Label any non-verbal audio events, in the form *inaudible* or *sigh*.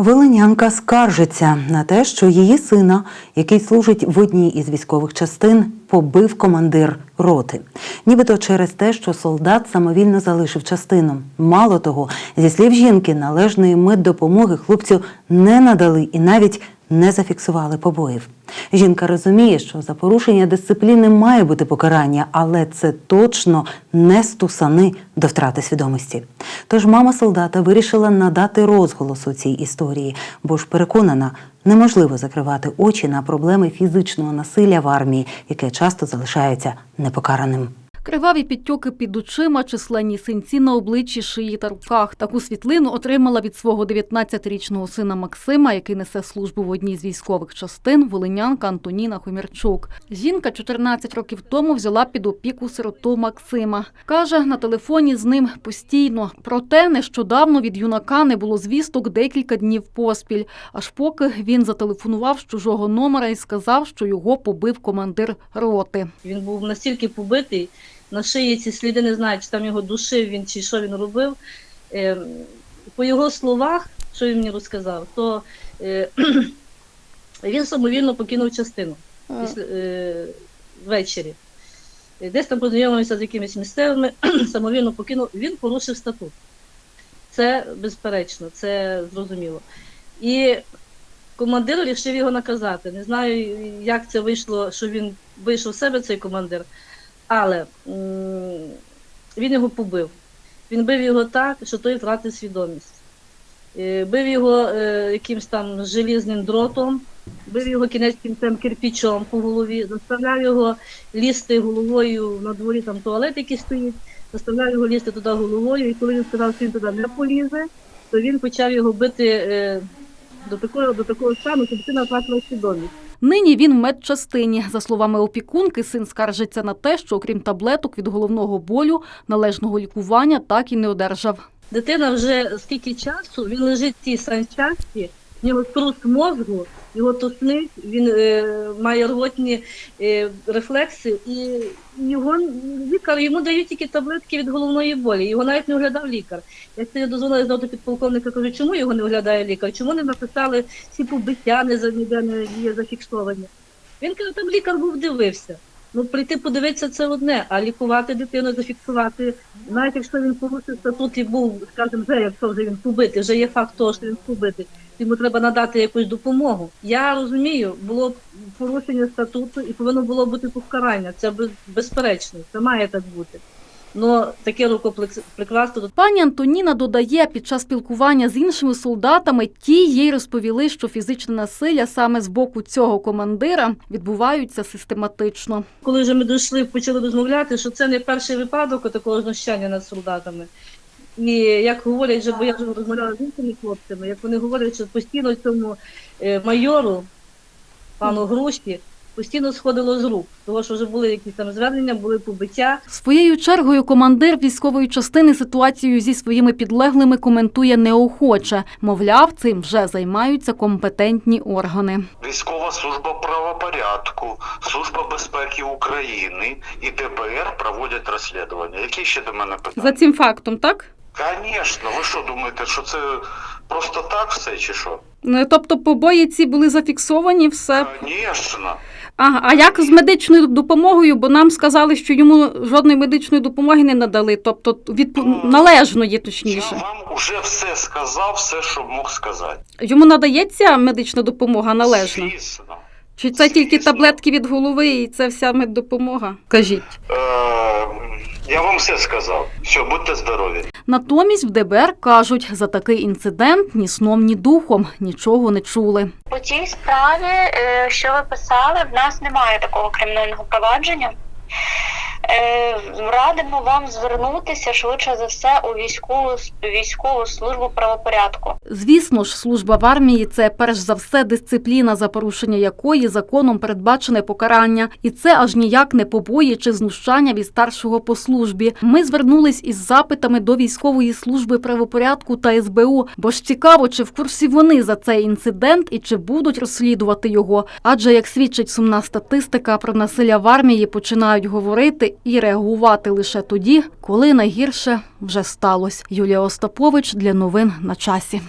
Волинянка скаржиться на те, що її сина, який служить в одній із військових частин, побив командир роти. Нібито через те, що солдат самовільно залишив частину. Мало того, зі слів жінки, належної меддопомоги хлопцю не надали і навіть не зафіксували побоїв. Жінка розуміє, що за порушення дисципліни має бути покарання, але це точно не стусани до втрати свідомості. Тож мама солдата вирішила надати розголос у цій історії, бо ж переконана, неможливо закривати очі на проблеми фізичного насилля в армії, яке часто залишається непокараним. Криваві підтьоки під очима, численні синці на обличчі, шиї та руках. Таку світлину отримала від свого 19-річного сина Максима, який несе службу в одній з військових частин, волинянка Антоніна Хомірчук. Жінка 14 років тому взяла під опіку сироту Максима. Каже, на телефоні з ним постійно. Проте нещодавно від юнака не було звісток декілька днів поспіль, аж поки він зателефонував з чужого номера і сказав, що його побив командир роти. Він був настільки побитий, на шиї ці сліди не знаю, чи там його душив він, чи що він робив. Е, по його словах, що він мені розказав, то е, *clears throat* він самовільно покинув частину після, е, ввечері. Е, Десь там познайомився з якимись місцевими, *clears throat* самовільно покинув, він порушив статут. Це безперечно, це зрозуміло. І командир вирішив його наказати. Не знаю, як це вийшло, що він вийшов з себе, цей командир, але він його побив. Він бив його так, що той втратив свідомість. Е, Бив його е, якимсь там желізним дротом, бив його кінець кінцем кирпічом по голові, заставляв його лізти головою на дворі, там туалет, який стоїть, заставляв його лізти туди головою, і коли він сказав, що він туди не полізе, то він почав його бити е, до такого, до такого стану, щоб дитина втратила свідомість. Нині він в медчастині. За словами опікунки, син скаржиться на те, що окрім таблеток від головного болю, належного лікування так і не одержав. Дитина вже скільки часу він лежить в цій санчасті, нього струс мозку, його тошнить, він е, має рвотні е, рефлекси, і його лікар йому дають тільки таблетки від головної болі. Його навіть не оглядав лікар. Я це дозвонила знову до підполковника, кажу, чому його не оглядає лікар? Чому не написали всі побиття, не за- ніде не є зафіксовані? Він каже, там лікар був дивився. Ну, прийти подивитися це одне, а лікувати дитину, зафіксувати, навіть якщо він порушив статут і був, скажімо, вже якщо вже він побитий, вже є факт того, що він побитий, йому треба надати якусь допомогу. Я розумію, було порушення статуту і повинно було бути покарання. Це без- безперечно, це має так бути. Но таке рукоприкладство Пані Антоніна додає, під час спілкування з іншими солдатами ті їй розповіли, що фізичне насилля саме з боку цього командира відбуваються систематично. коли вже ми дійшли, почали розмовляти, що це не перший випадок такого знущання над солдатами. І як говорять, вже, бо я вже розмовляла з іншими хлопцями, як вони говорять, що постійно цьому е, майору, пану Груші, постійно сходило з рук, тому що вже були якісь там звернення, були побиття. Своєю чергою командир військової частини ситуацію зі своїми підлеглими коментує неохоче. Мовляв, цим вже займаються компетентні органи. Військова служба правопорядку, Служба безпеки України і ДБР проводять розслідування. Які ще до мене питання? цим фактом, так? Звісно, ви що думаєте, що це просто так все чи що? Тобто побої ці були зафіксовані, все. Звісно. Ага, а як з медичною допомогою? Бо нам сказали, що йому жодної медичної допомоги не надали, тобто від належної, Я точніше. вам вже все сказав, все, що мог сказати. Йому надається медична допомога належно? Звісно. Чи це тільки таблетки від голови і це вся меддопомога? Кажіть. Е, я вам все сказав. Все, будьте здорові. Натомість в ДБР кажуть, за такий інцидент ні сном, ні духом нічого не чули. По цій справі, е, що ви писали, в нас немає такого кримінального провадження. Е, Радимо вам звернутися швидше за все у військову військову службу правопорядку. Звісно ж, служба в армії це перш за все дисципліна, за порушення якої законом передбачене покарання, і це аж ніяк не побої чи знущання від старшого по службі. Ми звернулись із запитами до військової служби правопорядку та СБУ, бо ж цікаво, чи в курсі вони за цей інцидент і чи будуть розслідувати його. Адже як свідчить сумна статистика про насилля в армії, починають говорити і реагувати лише тоді, коли найгірше вже сталося. Юлія Остапович для новин на часі.